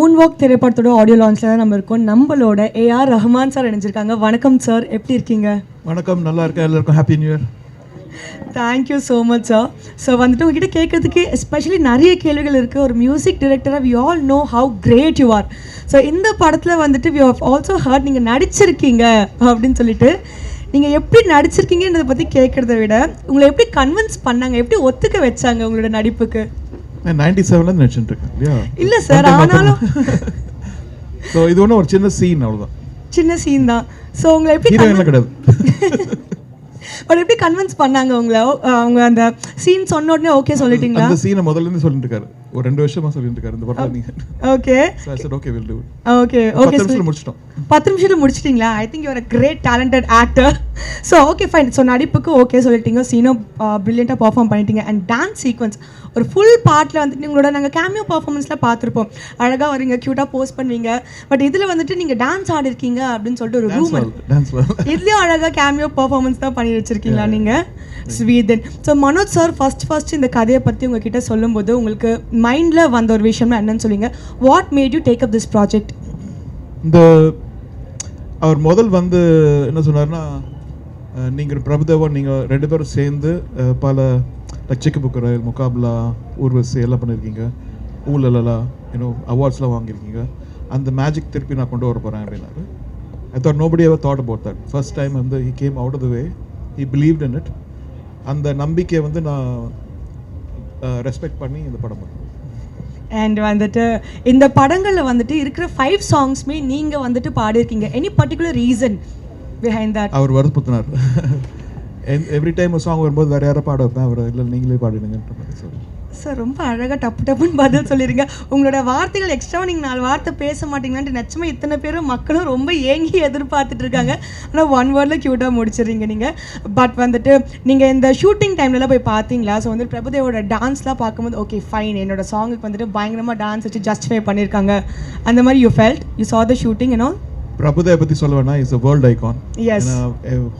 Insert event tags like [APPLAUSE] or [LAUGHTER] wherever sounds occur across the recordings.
Moon walk திரைப்படத்தோட audio லான்ச்சில் தான் நம்ம இருக்கோம். நம்மளோட ஏஆர் ரஹ்மான் சார் இணைஞ்சிருக்காங்க. வணக்கம் சார் எப்படி இருக்கீங்க? வணக்கம். நல்லா இருக்கேன். எல்லாருக்கும் happy new year thank you so much sir so வந்துட்டு உங்ககிட்ட கேட்கறதுக்கு எஸ்பெஷலி நிறைய கேள்விகள் இருக்குது ஒரு music டிரெக்டராக we all know how great you are so இந்த படத்தில் வந்துட்டு வி ஹவ் ஆல்சோ ஹர்ட் நீங்கள் நடிச்சிருக்கீங்க அப்படின்னு சொல்லிட்டு நீங்கள் எப்படி நடிச்சிருக்கீங்கன்றதை பற்றி கேட்குறத விட உங்களை எப்படி கன்வின்ஸ் பண்ணாங்க? எப்படி ஒத்துக்க வச்சாங்க உங்களோட நடிப்புக்கு? நைன்டி செவன்லேருந்து நடிச்சுட்டு இருக்கேன். இல்லையா? இல்லை சார் ஆனாலும் ஸோ இது ஒன்றும் ஒரு சின்ன சீன் அவ்வளோதான் சின்ன சீன் தான். ஸோ உங்களை எப்படி கிடையாது. [LAUGHS] பட் எப்படி கன்வின்ஸ் பண்ணாங்க உங்களை? அவங்க அந்த சீன் சொன்ன உடனே ஓகே சொல்லிட்டீங்களா? அந்த சீனை முதல்ல இருந்து சொல்லிட்டு இருக்காரு. ஒரு ரெண்டு வருஷமா சொல்லிட்டு இந்த நீங்க. Okay. Sir okay will do okay okay நிமிஷத்துல முடிச்சிட்டோம். பத்து நிமிஷத்துல முடிச்சிட்டிங்களா? I think you are a great talented actor so okay fine so நடிப்புக்கு okay சொல்லிட்டீங்க. சீனோ ப்ரில்லியண்ட்டாக பர்ஃபார்ம் பண்ணிட்டீங்க. அண்ட் டான்ஸ் சீக்வன்ஸ் ஒரு ஃபுல் பார்ட்டில் வந்துட்டு உங்களோட நாங்கள் கேமியோ பர்ஃபார்மன்ஸில் பார்த்துருப்போம். அழகாக வரீங்க க்யூட்டாக போஸ்ட் பண்ணுவீங்க. பட் இதில் வந்துட்டு நீங்கள் டான்ஸ் ஆடிருக்கீங்க அப்படின்னு சொல்லிட்டு ஒரு டான்ஸ் ரூம் டான்ஸ் இதுலயும் அழகா கேமியோ பெர்ஃபார்மன்ஸ் தான் பண்ணி வச்சிருக்கீங்களா நீங்க? ஸ்வீதன் so Manoj sir first first இந்த கதையை பத்தி உங்ககிட்ட சொல்லும்போது உங்களுக்கு மைண்டில் வந்த ஒரு விஷயம்னா என்னன்னு சொல்லுவீங்க? What made you take up this project இந்த அவர் முதல் வந்து என்ன சொன்னார்னா நீங்கள் பிரபுதேவன் நீங்கள் ரெண்டு பேரும் சேர்ந்து பல லைக் சிக்கு முகாபிலா ஊர்வசி எல்லாம் பண்ணியிருக்கீங்க ஊழலெல்லாம் இன்னும் அவார்ட்ஸ்லாம் வாங்கியிருக்கீங்க அந்த மேஜிக் திருப்பி நான் கொண்டு வர போகிறேன் அப்படின்னாரு. I thought nobody ever thought about that first time வந்து he came out of the way he believed in it அந்த நம்பிக்கையை வந்து நான் ரெஸ்பெக்ட் பண்ணி இந்த படம் பண்ணேன். அண்ட் வந்துட்டு இந்த படங்களில் வந்துட்டு இருக்கிற ஃபைவ் சாங்ஸ்மே நீங்கள் வந்துட்டு பாடியிருக்கீங்க. Any particular reason behind that our வருத்தப்படுத்தினார் [LAUGHS] every time song வரும்போது வேறு யாரை பாட வைப்பேன். அவர் இல்லை நீங்களே பாடிடுங்கன்ற மாதிரி சொல்லுங்கள் சார் ரொம்ப அழகாக டப்பு டப்புன்னு பதில் சொல்லிடுங்க உங்களோட வார்த்தைகள் எக்ஸ்ட்ரா நீங்கள் நாலு வார்த்தை பேச மாட்டீங்களான்ட்டு நிச்சயமா இத்தனை பேரும் மக்களும் ரொம்ப ஏங்கி எதிர்பார்த்துட்டு இருக்காங்க. ஆனால் ஒன் வேர்டில் க்யூட்டாக முடிச்சிடுறீங்க நீங்கள் பட் வந்துட்டு நீங்கள் இந்த ஷூட்டிங் டைம்லலாம் போய் பார்த்தீங்களா? ஸோ வந்து பிரபுதேவோட டான்ஸ்லாம் பார்க்கும்போது ஓகே ஃபைன் என்னோட சாங்குக்கு வந்துட்டு பயங்கரமாக டான்ஸ் வச்சு ஜஸ்டிஃபை பண்ணியிருக்காங்க. அந்த மாதிரி you felt you saw the shooting all? Prabhudeva பற்றி சொல்ல வேணா is a world icon.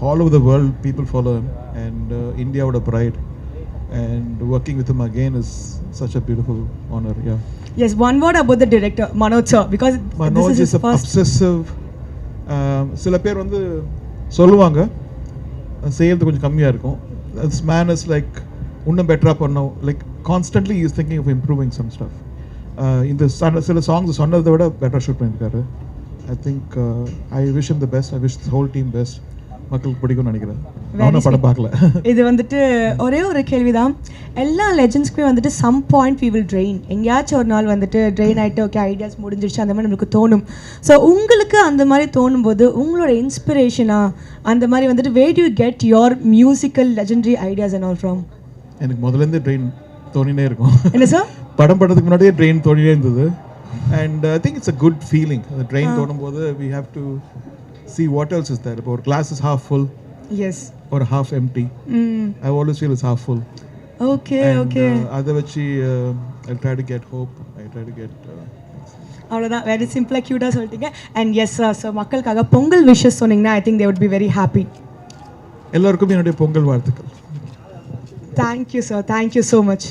All over the world people follow and இந்தியாவோட pride and working with him again is such a beautiful honor yeah. Yes one word about the director Manoj sir because Manoj this is his first obsessive um, சில பேர் வந்து சொல்லுவாங்க செய்யறது கொஞ்சம் கம்மியாக இருக்கும். This man is like இன்னும் பெட்டராக பண்ணோம். Like constantly is thinking of improving some stuff இந்த சில சாங்ஸ் சொன்னதை விட பெட்டராக ஷூட் பண்ணியிருக்காரு. I think I wish him the best I wish whole team best மக்களுக்கு பிடிக்கும்னு நினைக்கிறேன். நானும் படம் பார்க்கல. இது வந்துட்டு ஒரே ஒரு கேள்விதான். எல்லா லெஜண்ட்ஸ்க்குமே வந்துட்டு some point we will train எங்கேயாச்சும் ஒரு நாள் வந்துட்டு ட்ரெயின் ஆகிட்டு ஓகே ஐடியாஸ் முடிஞ்சிருச்சு அந்த மாதிரி நம்மளுக்கு தோணும். ஸோ உங்களுக்கு அந்த மாதிரி தோணும் போது உங்களோட இன்ஸ்பிரேஷனா அந்த மாதிரி வந்துட்டு way to get your musical legendary ideas and all from எனக்கு முதல்லேருந்து ட்ரெயின் தோணினே இருக்கும். என்ன சார் படம் படத்துக்கு முன்னாடியே ட்ரெயின் தோணினே இருந்தது. And I think it's a good feeling அந்த ட்ரெயின் தோணும் போது we have to see what else is there இப்போ ஒரு glass is half full yes ஒரு half empty hmm I always feel is half full okay okay அதை வச்சு I try to get hope I try to get அவ்வளோதான் very சிம்பிளாக க்யூட்டாக சொல்லிட்டீங்க. And yes sir so மக்களுக்காக பொங்கல் விஷஸ் சொன்னீங்கன்னா I think they would be very happy எல்லாருக்கும் என்னுடைய பொங்கல் வாழ்த்துக்கள். Thank you sir thank you so much